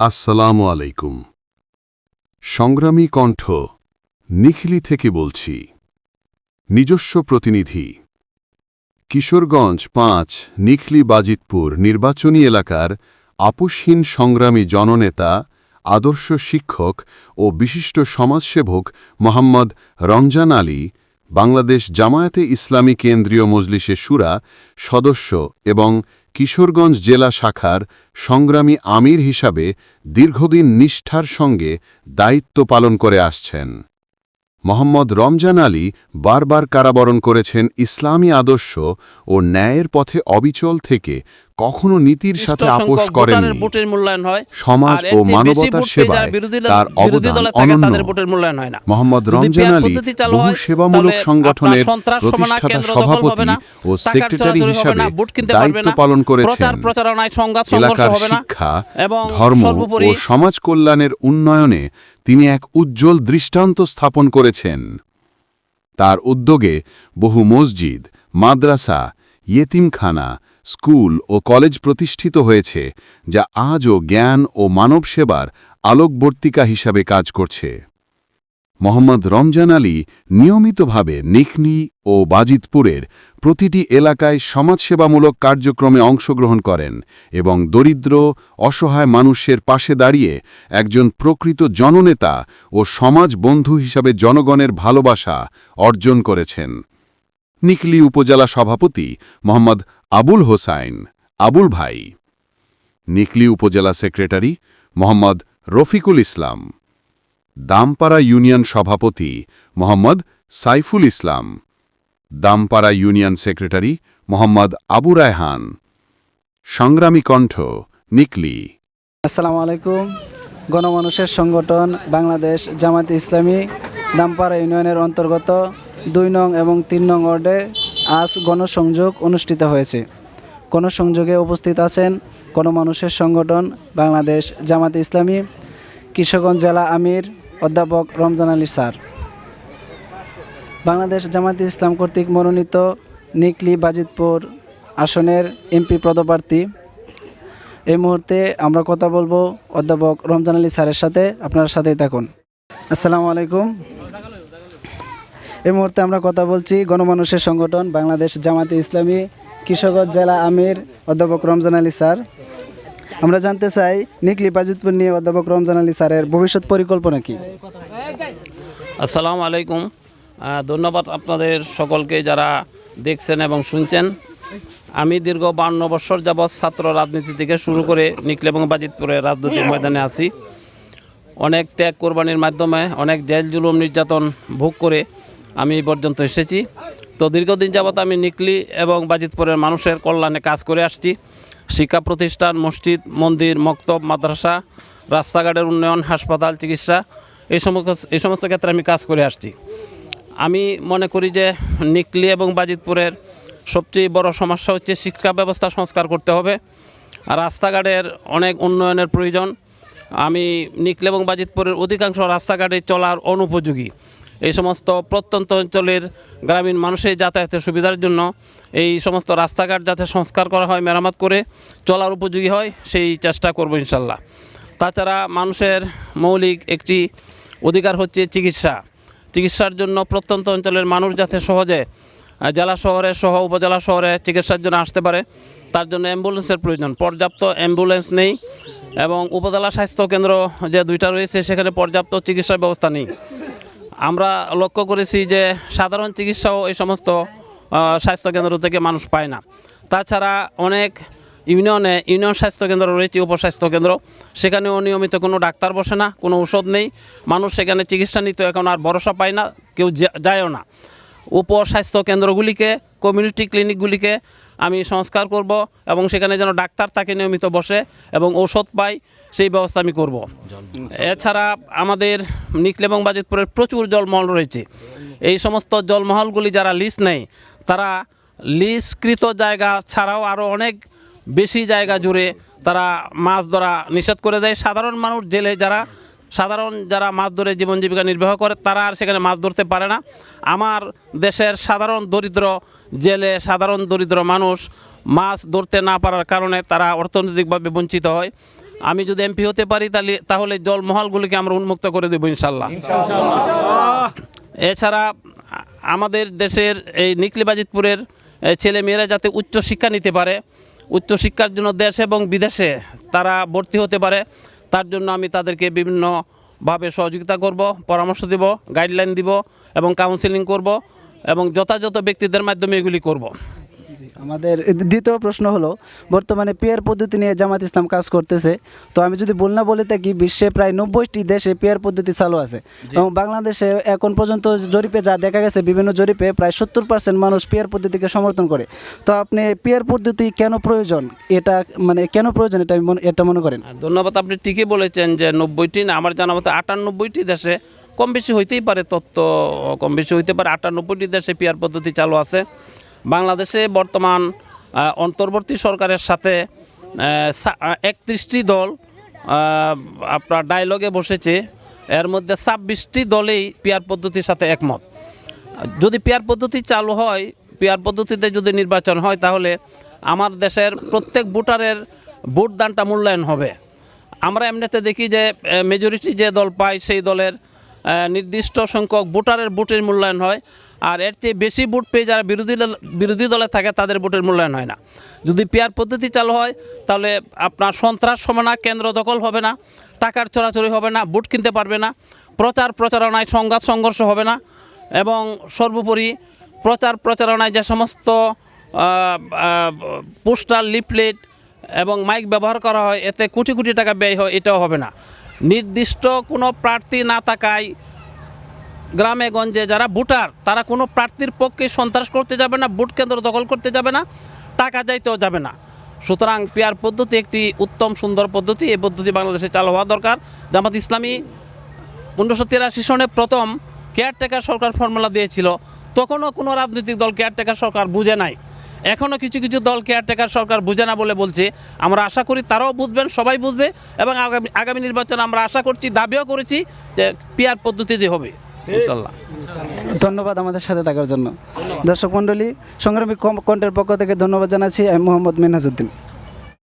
আসসালামু আলাইকুম। সংগ্রামী কণ্ঠ, নিখিলি থেকে বলছি। নিজস্ব প্রতিনিধি। কিশোরগঞ্জ পাঁচ, নিখলি বাজিতপুর নির্বাচনী এলাকার আপোষহীন সংগ্রামী জননেতা, আদর্শ শিক্ষক ও বিশিষ্ট সমাজসেবক মোহাম্মদ রমজান আলী, বাংলাদেশ জামায়াতে ইসলামী কেন্দ্রীয় মজলিসে সুরা, সদস্য এবং কিশোরগঞ্জ জেলা শাখার সংগ্রামী আমির হিসাবে দীর্ঘদিন নিষ্ঠার সঙ্গে দায়িত্ব পালন করে আসছেন। মোহাম্মদ রমজান আলী বারবার কারাবরণ করেছেন ইসলামী আদর্শ ও ন্যায়ের পথে অবিচল থেকে কখনো নীতির সাথে আপোষ ভোটারের ভোটের মূল্যায়ন হয় সমাজ ও মানবতার সেবায় তার অবদান অনন্য। তাদের মূল্যায়ন হয় না। মোহাম্মদ রমজান আলী বহু সেবামূলক সংগঠনের প্রতিষ্ঠাতা সভাপতি ও সেক্রেটারি হিসাবে দায়িত্ব পালন করেছেন এলাকার শিক্ষা এবং ধর্ম ও সমাজ কল্যাণের উন্নয়নে তিনি এক উজ্জ্বল দৃষ্টান্ত স্থাপন করেছেন। তার উদ্যোগে বহু মসজিদ মাদ্রাসা ইয়েতিমখানা স্কুল ও কলেজ প্রতিষ্ঠিত হয়েছে, যা আজও জ্ঞান ও মানব সেবার আলোকবর্তিকা হিসাবে কাজ করছে। মোহাম্মদ রমজান আলী নিয়মিতভাবে নিকনি ও বাজিতপুরের প্রতিটি এলাকায় সমাজসেবামূলক কার্যক্রমে অংশগ্রহণ করেন এবং দরিদ্র, অসহায় মানুষের পাশে দাঁড়িয়ে একজন প্রকৃত জননেতা ও সমাজ বন্ধু হিসাবে জনগণের ভালোবাসা অর্জন করেছেন। নিকলি উপজেলা সভাপতি মোহাম্মদ আবুল হোসাইন, আবুল ভাই। নিকলি উপজেলা সেক্রেটারি মোহাম্মদ রফিকুল ইসলাম। দামপাড়া ইউনিয়ন সভাপতি মোহাম্মদ সাইফুল ইসলাম। Dampara union secretary Mohammad Abu Raihan. সংগ্রামী কণ্ঠ, নিকলি। আসসালামু আলাইকুম। গণমানুষের সংগঠন বাংলাদেশ জামাতে ইসলামী দামপাড়া ইউনিয়নের অন্তর্গত দুই নং এবং তিন নং ওয়ার্ডে আজ গণসংযোগ অনুষ্ঠিত হয়েছে। গণসংযোগে উপস্থিত আছেন গণমানুষের সংগঠন বাংলাদেশ জামাতে ইসলামী, কিশোরগঞ্জ জেলা আমির অধ্যাপক রমজান আলী স্যার। বাংলাদেশ জামাতে ইসলাম কর্তৃক মনোনীত নিকলি বাজিতপুর আসনের এমপি পদপ্রার্থী। এই মুহূর্তে আমরা কথা বলব অধ্যাপক রমজান আলী স্যারের সাথে। আপনার সাথেই থাকুন। আসসালামু আলাইকুম। এই মুহূর্তে আমরা কথা বলছি গণমানুষের সংগঠন বাংলাদেশ জামাতে ইসলামী কিশোরগঞ্জ জেলা আমির অধ্যাপক রমজান আলী স্যার। আমরা জানতে চাই, নিকলি বাজিতপুর নিয়ে অধ্যাপক রমজান আলী স্যারের ভবিষ্যৎ পরিকল্পনা কি? আসসালামু আলাইকুম। ধন্যবাদ আপনাদের সকলকে যারা দেখছেন এবং শুনছেন। আমি দীর্ঘ বান্ন বছর যাবৎ ছাত্র রাজনীতি থেকে শুরু করে নিকলে এবং বাজিতপুরের রাজনৈতিক ময়দানে আছি। অনেক ত্যাগ কোরবানির মাধ্যমে অনেক জেল জুলুম নির্যাতন ভোগ করে আমি এই পর্যন্ত এসেছি। তো দীর্ঘদিন যাবৎ আমি নিকলি এবং বাজিতপুরের মানুষের কল্যাণে কাজ করে আসছি। শিক্ষা প্রতিষ্ঠান, মসজিদ, মন্দির, মক্তব, মাদ্রাসা, রাস্তাঘাটের উন্নয়ন, হাসপাতাল, চিকিৎসা, এই সমস্ত এই সমস্ত ক্ষেত্রে আমি কাজ করে আসছি। আমি মনে করি যে নিকলি এবং বাজিতপুরের সবচেয়ে বড় সমস্যা হচ্ছে শিক্ষা ব্যবস্থা সংস্কার করতে হবে। আর রাস্তাঘাটের অনেক উন্নয়নের প্রয়োজন। আমি নিকলি এবং বাজিতপুরের অধিকাংশ রাস্তাঘাটে চলার অনুপযোগী। এই সমস্ত প্রত্যন্ত অঞ্চলের গ্রামীণ মানুষের যাতায়াতের সুবিধার জন্য এই সমস্ত রাস্তাঘাট যাতে সংস্কার করা হয়, মেরামত করে চলার উপযোগী হয়, সেই চেষ্টা করব ইনশাল্লাহ। তাছাড়া মানুষের মৌলিক একটি অধিকার হচ্ছে চিকিৎসা। চিকিৎসার জন্য প্রত্যন্ত অঞ্চলের মানুষ যাতে সহজে জেলা শহরে সহ উপজেলা শহরে চিকিৎসার জন্য আসতে পারে, তার জন্য অ্যাম্বুলেন্সের প্রয়োজন। পর্যাপ্ত অ্যাম্বুলেন্স নেই এবং উপজেলা স্বাস্থ্য কেন্দ্র যে দুইটা রয়েছে, সেখানে পর্যাপ্ত চিকিৎসার ব্যবস্থা নেই। আমরা লক্ষ্য করেছি যে সাধারণ চিকিৎসাও এই সমস্ত স্বাস্থ্যকেন্দ্র থেকে মানুষ পায় না। তাছাড়া অনেক ইউনিয়নে ইউনিয়ন স্বাস্থ্যকেন্দ্র রয়েছে, উপস্বাস্থ্যকেন্দ্র। সেখানে অনিয়মিত কোনো ডাক্তার বসে না, কোনো ওষুধ নেই। মানুষ সেখানে চিকিৎসা নিতে এখন আর ভরসা পায় না, কেউ যায়ও না। উপস্বাস্থ্য কেন্দ্রগুলিকে কমিউনিটি ক্লিনিকগুলিকে আমি সংস্কার করব এবং সেখানে যেন ডাক্তার তাকে নিয়মিত বসে এবং ঔষধ পায়, সেই ব্যবস্থা আমি করব। এছাড়া আমাদের নিকলে এবং বাজিতপুরের প্রচুর জলমহল রয়েছে। এই সমস্ত জলমহলগুলি যারা লিজ নেয়, তারা লিজকৃত জায়গা ছাড়াও আরও অনেক বেশি জায়গা জুড়ে তারা মাছ ধরা নিষেধ করে দেয়। সাধারণ মানুষ জেলে যারা সাধারণ যারা মাছ ধরে জীবন জীবিকা নির্বাহ করে, তারা আর সেখানে মাছ ধরতে পারে না। আমার দেশের সাধারণ দরিদ্র জেলে সাধারণ দরিদ্র মানুষ মাছ ধরতে না পারার কারণে তারা অর্থনৈতিকভাবে বঞ্চিত হয়। আমি যদি এমপি হতে পারি তাহলে তাহলে জলমহলগুলিকে আমরা উন্মুক্ত করে দেবো ইনশাল্লাহ এছাড়া আমাদের দেশের এই নিকলিবাজিতপুরের ছেলে মেয়েরা যাতে উচ্চ শিক্ষা নিতে পারে উচ্চ শিক্ষার জন্য দেশ এবং বিদেশে তারা ভর্তি হতে পারে। তার জন্য আমি তাদেরকে বিভিন্নভাবে সহযোগিতা করব, পরামর্শ দিব গাইডলাইন দিব এবং কাউন্সিলিং করব এবং যথাযথ ব্যক্তিদের মাধ্যমে এগুলি করব। আমাদের দ্বিতীয় প্রশ্ন হলো বর্তমানে পেয়ার পদ্ধতি নিয়ে জামাত ইসলাম কাজ করতেছে। তো আমি যদি বল না বলে থাকি বিশ্বে প্রায় নব্বইটি দেশে পেয়ার পদ্ধতি চালু আছে। এবং বাংলাদেশে এখন পর্যন্ত জরিপে যা দেখা গেছে বিভিন্ন জরিপে প্রায় সত্তর পার্সেন্ট মানুষ পেয়ার পদ্ধতিকে সমর্থন করে। তো আপনি পেয়ার পদ্ধতি কেন প্রয়োজন? এটা মানে কেন প্রয়োজন? এটা আমি এটা মনে করেন। ধন্যবাদ আপনি ঠিকই বলেছেন যে নব্বইটি না আমার জানা মতো আটানব্বইটি দেশে কম বেশি হইতেই পারে তত্ত্ব কম বেশি হইতে পারে আটানব্বইটি দেশে পিয়ার পদ্ধতি চালু আছে। বাংলাদেশে বর্তমান অন্তর্বর্তী সরকারের সাথে একত্রিশটি দল আপনার ডায়লগে বসেছে। এর মধ্যে ছাব্বিশটি দলেই পিয়ার পদ্ধতির সাথে একমত। যদি পেয়ার পদ্ধতি চালু হয় পেয়ার পদ্ধতিতে যদি নির্বাচন হয়, তাহলে আমার দেশের প্রত্যেক ভোটারের ভোটদানটা মূল্যায়ন হবে। আমরা এমনিতে দেখি যে মেজরিটি যে দল পায়, সেই দলের নির্দিষ্ট সংখ্যক ভোটারের ভোটের মূল্যায়ন হয়। আর এর চেয়ে বেশি ভোট পেয়ে যারা বিরোধী বিরোধী দলে থাকে, তাদের ভোটের মূল্যায়ন হয় না। যদি পেয়ার পদ্ধতি চালু হয়, তাহলে আপনার সন্ত্রাস হবে না, কেন্দ্র দখল হবে না, টাকার চোরাচুরি হবে না, ভোট কিনতে পারবে না, প্রচার প্রচারণায় সংঘাত সংঘর্ষ হবে না, এবং সর্বোপরি প্রচার প্রচারণায় যে সমস্ত পোস্টার, লিফলেট এবং মাইক ব্যবহার করা হয়, এতে কোটি কোটি টাকা ব্যয় হয়, এটাও হবে না। নির্দিষ্ট কোনো প্রার্থী না থাকায় গ্রামে, গঞ্জে যারা ভোটার, তারা কোনো প্রার্থীর পক্ষে সন্ত্রাস করতে যাবে না, ভোট কেন্দ্র দখল করতে যাবে না, টাকা যাইতেও যাবে না। সুতরাং পিয়ার পদ্ধতি একটি উত্তম সুন্দর পদ্ধতি। এই পদ্ধতি বাংলাদেশে চালু হওয়া দরকার। জামাত ইসলামী উনিশশো তিরাশি সনে প্রথম কেয়ারটেকার সরকার ফর্মুলা দিয়েছিল। তখনও কোনো রাজনৈতিক দল কেয়ারটেকার সরকার বুঝে নাই। এখনও কিছু কিছু দল কেয়ারটেকার সরকার বুঝে না বলে বলছে। আমরা আশা করি তারাও বুঝবেন, সবাই বুঝবে এবং আগামী আগামী নির্বাচনে আমরা আশা করছি, দাবিও করেছি যে পিয়ার পদ্ধতিতে হবে। ধন্যবাদ আমাদের সাথে থাকার জন্য। দর্শক মণ্ডলী, সংগ্রামী কণ্ঠের পক্ষ থেকে ধন্যবাদ জানাচ্ছি, আমি মোহাম্মদ মিনহাজুদ্দিন।